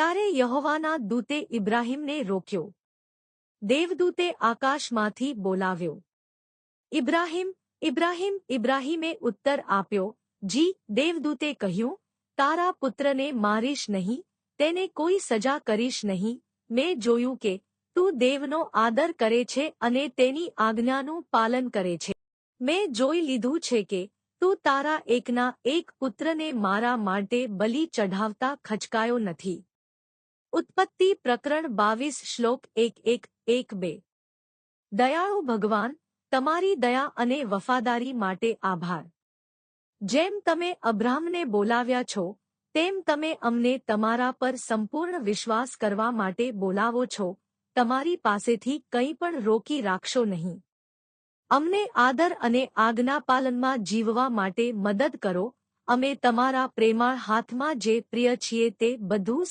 ત્યારે યહોવાના દૂતે ઇબ્રાહીમને રોક્યો. દેવદૂતે આકાશમાંથી બોલાવ્યો. ઇબ્રાહીમ ઇબ્રાહીમ, ઇબ્રાહીમે ઉત્તર આપ્યો. જી, દેવદૂતે કહ્યું, તારા પુત્રને મારીશ નહીં, તેને કોઈ સજા કરીશ નહીં. મેં જોયું કે તું દેવનો આદર કરે છે અને તેની આજ્ઞાનું પાલન કરે છે. મેં જોઈ લીધું છે કે તું તારા એકના એક પુત્રને મારા માટે બલિ ચઢાવતા ખચકાયો નથી. ઉત્પત્તિ પ્રકરણ બાવીસ શ્લોક એક એક એક બે. દયાળુ ભગવાન, તમારી દયા અને વફાદારી માટે આભાર. જેમ તમે અબ્રાહ્મને બોલાવ્યા છો, તેમ તમે અમને તમારા પર સંપૂર્ણ વિશ્વાસ કરવા માટે બોલાવો છો, તમારી પાસેથી કંઈ પણ રોકી રાખશો નહીં. અમને આદર અને આજ્ઞાપાલનમાં જીવવા માટે મદદ કરો, અમે તમારા પ્રેમાળ હાથમાં જે પ્રિય છીએ તે બધું